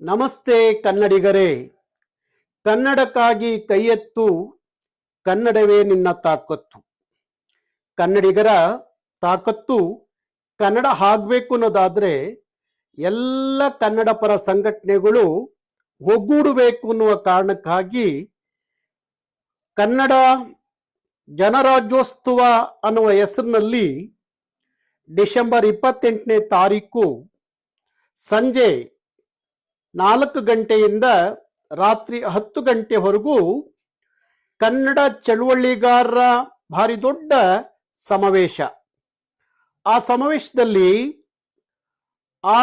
ನಮಸ್ತೆ ಕನ್ನಡಿಗರೇ. ಕನ್ನಡಕ್ಕಾಗಿ ಕೈಯೆತ್ತು ಕನ್ನಡವೇ ನಿನ್ನ ತಾಕತ್ತು. ಕನ್ನಡಿಗರ ತಾಕತ್ತು ಕನ್ನಡ ಆಗ್ಬೇಕು ಅನ್ನೋದಾದ್ರೆ ಎಲ್ಲ ಕನ್ನಡ ಪರ ಸಂಘಟನೆಗಳು ಒಗ್ಗೂಡಬೇಕು ಅನ್ನುವ ಕಾರಣಕ್ಕಾಗಿ ಕನ್ನಡ ಜನರಾಜ್ಯೋತ್ಸವ ಅನ್ನುವ ಹೆಸರಿನಲ್ಲಿ ಡಿಸೆಂಬರ್ ಇಪ್ಪತ್ತೆಂಟನೇ ತಾರೀಕು ಸಂಜೆ ನಾಲ್ಕು ಗಂಟೆಯಿಂದ ರಾತ್ರಿ ಹತ್ತು ಗಂಟೆವರೆಗೂ ಕನ್ನಡ ಚಳುವಳಿಗಾರರ ಭಾರಿ ದೊಡ್ಡ ಸಮಾವೇಶ. ಆ ಸಮಾವೇಶದಲ್ಲಿ ಆ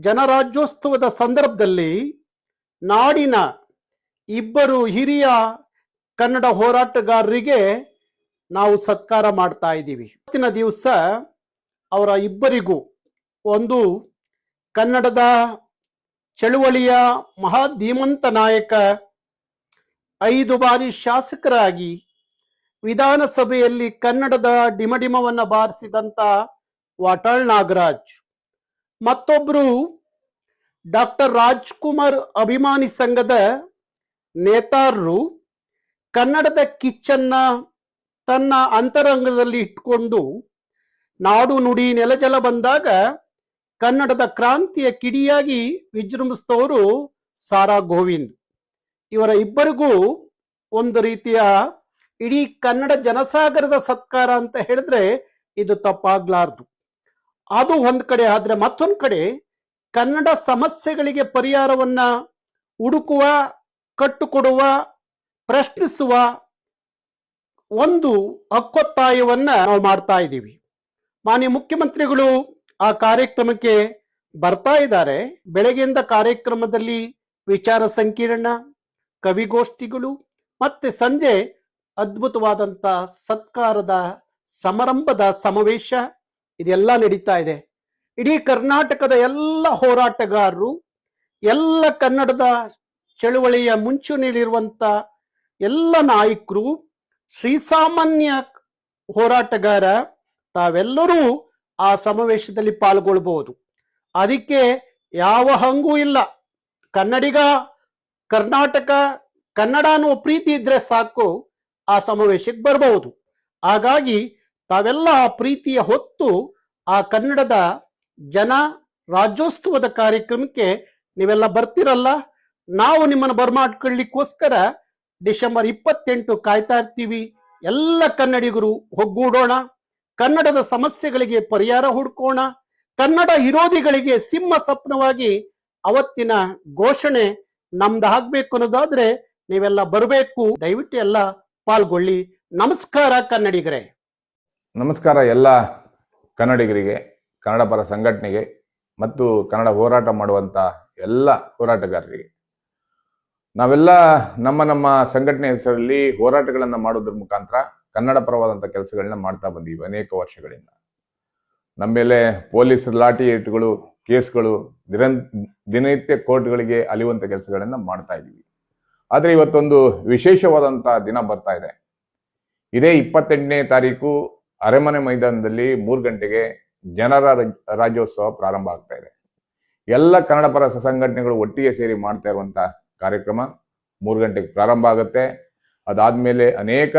ಜನರಾಜ್ಯೋತ್ಸವದ ಸಂದರ್ಭದಲ್ಲಿ ನಾಡಿನ ಇಬ್ಬರು ಹಿರಿಯ ಕನ್ನಡ ಹೋರಾಟಗಾರರಿಗೆ ನಾವು ಸತ್ಕಾರ ಮಾಡ್ತಾ ಇದ್ದೀವಿ. ಇವತ್ತಿನ ದಿವಸ ಅವರ ಇಬ್ಬರಿಗೂ ಒಂದು ಕನ್ನಡದ ಚಳುವಳಿಯ ಮಹಾಧೀಮಂತ ನಾಯಕ, ಐದು ಬಾರಿ ಶಾಸಕರಾಗಿ ವಿಧಾನಸಭೆಯಲ್ಲಿ ಕನ್ನಡದ ಡಿಮಡಿಮವನ್ನು ಬಾರಿಸಿದಂತ ವಾಟಾಳ್ ನಾಗರಾಜ್. ಮತ್ತೊಬ್ಬರು ಡಾಕ್ಟರ್ ರಾಜ್ಕುಮಾರ್ ಅಭಿಮಾನಿ ಸಂಘದ ನೇತಾರರು ಕನ್ನಡದ ಕಿಚ್ಚನ್ನ ತನ್ನ ಅಂತರಂಗದಲ್ಲಿ ಇಟ್ಕೊಂಡು ನಾಡು ನುಡಿ ನೆಲಜಲ ಬಂದಾಗ ಕನ್ನಡದ ಕ್ರಾಂತಿಯ ಕಿಡಿಯಾಗಿ ವಿಜೃಂಭಿಸಿದವರು ಸಾರಾ ಗೋವಿಂದ್. ಇವರ ಇಬ್ಬರಿಗೂ ಒಂದು ರೀತಿಯ ಇಡೀ ಕನ್ನಡ ಜನಸಾಗರದ ಸತ್ಕಾರ ಅಂತ ಹೇಳಿದ್ರೆ ಇದು ತಪ್ಪಾಗ್ಲಾರ್ದು. ಅದು ಒಂದು ಕಡೆ ಆದ್ರೆ ಮತ್ತೊಂದು ಕಡೆ ಕನ್ನಡ ಸಮಸ್ಯೆಗಳಿಗೆ ಪರಿಹಾರವನ್ನ ಹುಡುಕುವ, ಕಟ್ಟುಕೊಡುವ, ಪ್ರಶ್ನಿಸುವ ಒಂದು ಹಕ್ಕೊತ್ತಾಯವನ್ನ ನಾವು ಮಾಡ್ತಾ ಇದ್ದೀವಿ. ಮಾನ್ಯ ಮುಖ್ಯಮಂತ್ರಿಗಳು ಆ ಕಾರ್ಯಕ್ರಮಕ್ಕೆ ಬರ್ತಾ ಇದ್ದಾರೆ. ಬೆಳಗ್ಗೆಯಿಂದ ಕಾರ್ಯಕ್ರಮದಲ್ಲಿ ವಿಚಾರ ಸಂಕಿರಣ, ಕವಿಗೋಷ್ಠಿಗಳು ಮತ್ತೆ ಸಂಜೆ ಅದ್ಭುತವಾದಂತ ಸತ್ಕಾರದ ಸಮಾರಂಭದ ಸಮಾವೇಶ ಇದೆಲ್ಲ ನಡೀತಾ ಇದೆ. ಇಡೀ ಕರ್ನಾಟಕದ ಎಲ್ಲ ಹೋರಾಟಗಾರರು, ಎಲ್ಲ ಕನ್ನಡದ ಚಳುವಳಿಯ ಮುಂಚೂಣಿಯಲ್ಲಿರುವಂತ ಎಲ್ಲ ನಾಯಕರು, ಶ್ರೀಸಾಮಾನ್ಯ ಹೋರಾಟಗಾರ, ತಾವೆಲ್ಲರೂ ಆ ಸಮಾವೇಶದಲ್ಲಿ ಪಾಲ್ಗೊಳ್ಬಹುದು. ಅದಕ್ಕೆ ಯಾವ ಹಂಗೂ ಇಲ್ಲ. ಕನ್ನಡಿಗ, ಕರ್ನಾಟಕ, ಕನ್ನಡ ಅನ್ನುವ ಪ್ರೀತಿ ಇದ್ರೆ ಸಾಕು, ಆ ಸಮಾವೇಶಕ್ಕೆ ಬರಬಹುದು. ಹಾಗಾಗಿ ತಾವೆಲ್ಲ ಆ ಪ್ರೀತಿಯ ಹೊತ್ತು ಆ ಕನ್ನಡದ ಜನ ರಾಜ್ಯೋತ್ಸವದ ಕಾರ್ಯಕ್ರಮಕ್ಕೆ ನೀವೆಲ್ಲ ಬರ್ತಿರಲ್ಲ? ನಾವು ನಿಮ್ಮನ್ನು ಬರ್ಮಾಡ್ಕೊಳ್ಳಿಕ್ಕೋಸ್ಕರ ಡಿಸೆಂಬರ್ ಇಪ್ಪತ್ತೆಂಟು ಕಾಯ್ತಾ ಇರ್ತೀವಿ. ಎಲ್ಲ ಕನ್ನಡಿಗರು ಒಗ್ಗೂಡೋಣ. ಕನ್ನಡದ ಸಮಸ್ಯೆಗಳಿಗೆ ಪರಿಹಾರ ಹುಡ್ಕೋಣ, ಕನ್ನಡ ವಿರೋಧಿಗಳಿಗೆ ಸಿಂಹ ಸ್ವಪ್ನವಾಗಿ ಅವತ್ತಿನ ಘೋಷಣೆ ನಮ್ದಾಗ್ಬೇಕು ಅನ್ನೋದಾದ್ರೆ ನೀವೆಲ್ಲ ಬರಬೇಕು. ದಯವಿಟ್ಟು ಎಲ್ಲ ಪಾಲ್ಗೊಳ್ಳಿ. ನಮಸ್ಕಾರ ಕನ್ನಡಿಗರೇ. ನಮಸ್ಕಾರ ಎಲ್ಲ ಕನ್ನಡಿಗರಿಗೆ, ಕನ್ನಡ ಪರ ಸಂಘಟನೆಗೆ ಮತ್ತು ಕನ್ನಡ ಹೋರಾಟ ಮಾಡುವಂತ ಎಲ್ಲ ಹೋರಾಟಗಾರರಿಗೆ. ನಾವೆಲ್ಲ ನಮ್ಮ ನಮ್ಮ ಸಂಘಟನೆ ಹೆಸರಲ್ಲಿ ಹೋರಾಟಗಳನ್ನ ಮಾಡೋದ್ರ ಮುಖಾಂತರ ಕನ್ನಡ ಪರವಾದಂಥ ಕೆಲಸಗಳನ್ನ ಮಾಡ್ತಾ ಬಂದೀವಿ ಅನೇಕ ವರ್ಷಗಳಿಂದ. ನಮ್ಮ ಮೇಲೆ ಪೊಲೀಸ್ ಲಾಠಿ ಏಟುಗಳು, ಕೇಸ್ಗಳು ದಿನ, ದಿನನಿತ್ಯ ಕೋರ್ಟ್ಗಳಿಗೆ ಅಲಿಯುವಂಥ ಕೆಲಸಗಳನ್ನ ಮಾಡ್ತಾ ಇದ್ದೀವಿ. ಆದರೆ ಇವತ್ತೊಂದು ವಿಶೇಷವಾದಂಥ ದಿನ ಬರ್ತಾ ಇದೆ. ಇದೇ ಇಪ್ಪತ್ತೆಂಟನೇ ತಾರೀಕು ಅರಮನೆ ಮೈದಾನದಲ್ಲಿ ಮೂರು ಗಂಟೆಗೆ ಜನರ ರಾಜ್- ರಾಜ್ಯೋತ್ಸವ ಪ್ರಾರಂಭ ಆಗ್ತಾ ಇದೆ. ಎಲ್ಲ ಕನ್ನಡ ಪರ ಸಂಘಟನೆಗಳು ಒಟ್ಟಿಗೆ ಸೇರಿ ಮಾಡ್ತಾ ಇರುವಂತ ಕಾರ್ಯಕ್ರಮ ಮೂರು ಗಂಟೆಗೆ ಪ್ರಾರಂಭ ಆಗುತ್ತೆ. ಅದಾದ್ಮೇಲೆ ಅನೇಕ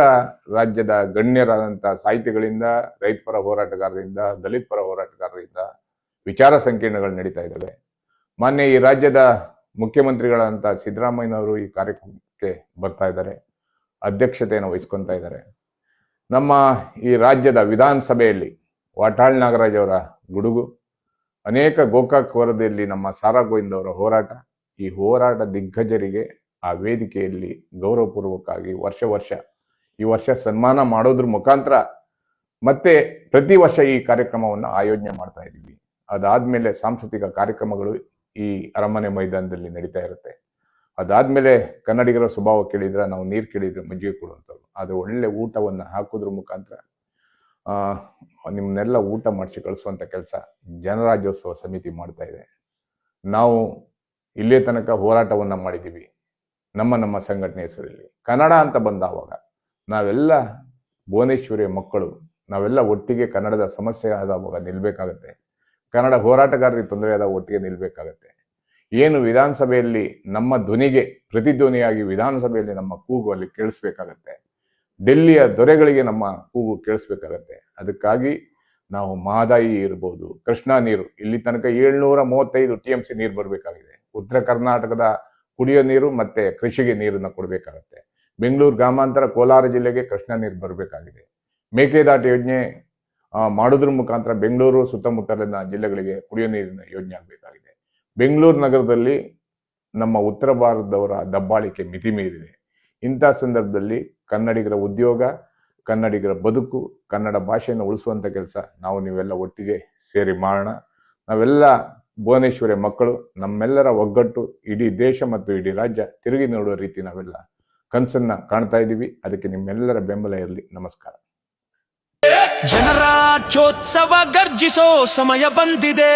ರಾಜ್ಯದ ಗಣ್ಯರಾದಂಥ ಸಾಹಿತಿಗಳಿಂದ, ರೈತ ಪರ ಹೋರಾಟಗಾರರಿಂದ, ದಲಿತ ಪರ ಹೋರಾಟಗಾರರಿಂದ ವಿಚಾರ ಸಂಕಿರಣಗಳು ನಡೀತಾ ಇದ್ದಾವೆ. ಮಾನ್ಯ ಈ ರಾಜ್ಯದ ಮುಖ್ಯಮಂತ್ರಿಗಳಂತ ಸಿದ್ದರಾಮಯ್ಯನವರು ಈ ಕಾರ್ಯಕ್ರಮಕ್ಕೆ ಬರ್ತಾ ಇದ್ದಾರೆ. ಅಧ್ಯಕ್ಷತೆಯನ್ನು ವಹಿಸ್ಕೊತಾ ಇದ್ದಾರೆ. ನಮ್ಮ ಈ ರಾಜ್ಯದ ವಿಧಾನಸಭೆಯಲ್ಲಿ ವಾಟಾಳ್ ನಾಗರಾಜ್ ಅವರ ಗುಡುಗು, ಅನೇಕ ಗೋಕಾಕ್ ವರದಿಯಲ್ಲಿ ನಮ್ಮ ಸಾರಾ ಗೋವಿಂದ್ ಅವರ ಹೋರಾಟ, ಈ ಹೋರಾಟ ದಿಗ್ಗಜರಿಗೆ ಆ ವೇದಿಕೆಯಲ್ಲಿ ಗೌರವಪೂರ್ವಕವಾಗಿ ವರ್ಷ ವರ್ಷ ಈ ವರ್ಷ ಸನ್ಮಾನ ಮಾಡೋದ್ರ ಮುಖಾಂತರ ಮತ್ತೆ ಪ್ರತಿ ವರ್ಷ ಈ ಕಾರ್ಯಕ್ರಮವನ್ನು ಆಯೋಜನೆ ಮಾಡ್ತಾ ಇದ್ದೀವಿ. ಅದಾದ್ಮೇಲೆ ಸಾಂಸ್ಕೃತಿಕ ಕಾರ್ಯಕ್ರಮಗಳು ಈ ಅರಮನೆ ಮೈದಾನದಲ್ಲಿ ನಡೀತಾ ಇರುತ್ತೆ. ಅದಾದ್ಮೇಲೆ ಕನ್ನಡಿಗರ ಸ್ವಭಾವ ಕೇಳಿದ್ರೆ ನಾವು ನೀರು ಕೇಳಿದ್ರೆ ಮಜ್ಜಿಗೆ ಕೊಡುವಂಥವ್ರು. ಅದು ಒಳ್ಳೆ ಊಟವನ್ನು ಹಾಕೋದ್ರ ಮುಖಾಂತರ ನಿಮ್ಮನ್ನೆಲ್ಲ ಊಟ ಮಾಡಿಸಿ ಕಳಿಸುವಂಥ ಕೆಲಸ ಜನರಾಜ್ಯೋತ್ಸವ ಸಮಿತಿ ಮಾಡ್ತಾ ಇದೆ. ನಾವು ಇಲ್ಲೇ ತನಕ ಹೋರಾಟವನ್ನ ಮಾಡಿದ್ದೀವಿ. ನಮ್ಮ ನಮ್ಮ ಸಂಘಟನೆ ಹೆಸರಲ್ಲಿ. ಕನ್ನಡ ಅಂತ ಬಂದಾವಾಗ ನಾವೆಲ್ಲ ಭುವನೇಶ್ವರಿಯ ಮಕ್ಕಳು, ನಾವೆಲ್ಲ ಒಟ್ಟಿಗೆ ಕನ್ನಡದ ಸಮಸ್ಯೆ ಆದವಾಗ ನಿಲ್ಲಬೇಕಾಗತ್ತೆ ಕನ್ನಡ ಹೋರಾಟಗಾರರಿಗೆ ತೊಂದರೆ ಆದಾಗ ಒಟ್ಟಿಗೆ ನಿಲ್ಲಬೇಕಾಗತ್ತೆ ಏನು ವಿಧಾನಸಭೆಯಲ್ಲಿ ನಮ್ಮ ಧ್ವನಿಗೆ ಪ್ರತಿಧ್ವನಿಯಾಗಿ ವಿಧಾನಸಭೆಯಲ್ಲಿ ನಮ್ಮ ಕೂಗು ಅಲ್ಲಿ ಕೇಳಿಸ್ಬೇಕಾಗತ್ತೆ. ಡೆಲ್ಲಿಯ ದೊರೆಗಳಿಗೆ ನಮ್ಮ ಕೂಗು ಕೇಳಿಸ್ಬೇಕಾಗತ್ತೆ. ಅದಕ್ಕಾಗಿ ನಾವು ಮಹದಾಯಿ ಇರ್ಬೋದು, ಕೃಷ್ಣಾ ನೀರು, ಇಲ್ಲಿ ತನಕ ಏಳ್ನೂರ ಮೂವತ್ತೈದು ಟಿ ಎಂ ಸಿ ನೀರು ಬರಬೇಕಾಗಿದೆ. ಉತ್ತರ ಕರ್ನಾಟಕದ ಕುಡಿಯೋ ನೀರು ಮತ್ತೆ ಕೃಷಿಗೆ ನೀರನ್ನು ಕೊಡಬೇಕಾಗತ್ತೆ. ಬೆಂಗಳೂರು ಗ್ರಾಮಾಂತರ ಕೋಲಾರ ಜಿಲ್ಲೆಗೆ ಕೃಷ್ಣಾ ನೀರು ಬರಬೇಕಾಗಿದೆ. ಮೇಕೆದಾಟು ಯೋಜನೆ ಮಾಡೋದ್ರ ಮುಖಾಂತರ ಬೆಂಗಳೂರು ಸುತ್ತಮುತ್ತಲಿನ ಜಿಲ್ಲೆಗಳಿಗೆ ಕುಡಿಯೋ ನೀರಿನ ಯೋಜನೆ ಆಗಬೇಕಾಗಿದೆ. ಬೆಂಗಳೂರು ನಗರದಲ್ಲಿ ನಮ್ಮ ಉತ್ತರ ಭಾರತದವರ ದಬ್ಬಾಳಿಕೆ ಮಿತಿ ಮೀರಿದೆ ಇಂಥ ಸಂದರ್ಭದಲ್ಲಿ ಕನ್ನಡಿಗರ ಉದ್ಯೋಗ, ಕನ್ನಡಿಗರ ಬದುಕು, ಕನ್ನಡ ಭಾಷೆಯನ್ನು ಉಳಿಸುವಂಥ ಕೆಲಸ ನಾವು ನೀವೆಲ್ಲ ಒಟ್ಟಿಗೆ ಸೇರಿ ಮಾಡೋಣ. ನಾವೆಲ್ಲ ಭುವನೇಶ್ವರಿ ಮಕ್ಕಳು ನಮ್ಮೆಲ್ಲರ ಒಗ್ಗಟ್ಟು ಇಡೀ ದೇಶ ಮತ್ತು ಇಡೀ ರಾಜ್ಯ ತಿರುಗಿ ನೋಡುವ ರೀತಿ ನಾವೆಲ್ಲ ಕನಸನ್ನ ಕಾಣ್ತಾ ಇದ್ದೀವಿ. ಅದಕ್ಕೆ ನಿಮ್ಮೆಲ್ಲರ ಬೆಂಬಲ ಇರಲಿ. ನಮಸ್ಕಾರ. ಜನರಾಜ್ಯೋತ್ಸವ ಗರ್ಜಿಸೋ ಸಮಯ ಬಂದಿದೆ.